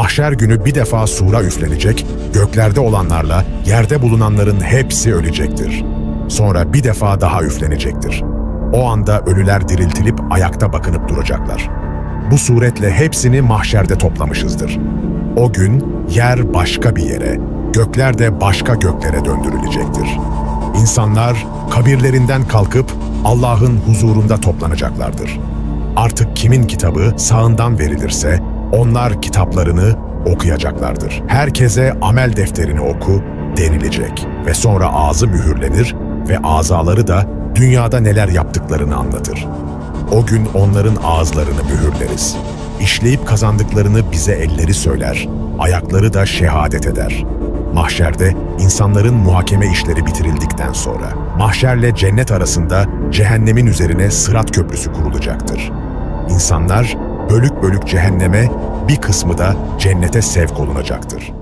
Mahşer günü bir defa sura üflenecek, göklerde olanlarla yerde bulunanların hepsi ölecektir. Sonra bir defa daha üflenecektir. O anda ölüler diriltilip ayakta bakınıp duracaklar. Bu suretle hepsini mahşerde toplamışızdır. O gün yer başka bir yere, gökler de başka göklere döndürülecektir. İnsanlar kabirlerinden kalkıp Allah'ın huzurunda toplanacaklardır. Artık kimin kitabı sağından verilirse onlar kitaplarını okuyacaklardır. Herkese amel defterini oku denilecek ve sonra ağzı mühürlenir ve azaları da dünyada neler yaptıklarını anlatır. O gün onların ağızlarını mühürleriz. İşleyip kazandıklarını bize elleri söyler, ayakları da şehadet eder. Mahşerde insanların muhakeme işleri bitirildikten sonra mahşerle cennet arasında cehennemin üzerine sırat köprüsü kurulacaktır. İnsanlar bölük bölük cehenneme, bir kısmı da cennete sevk olunacaktır.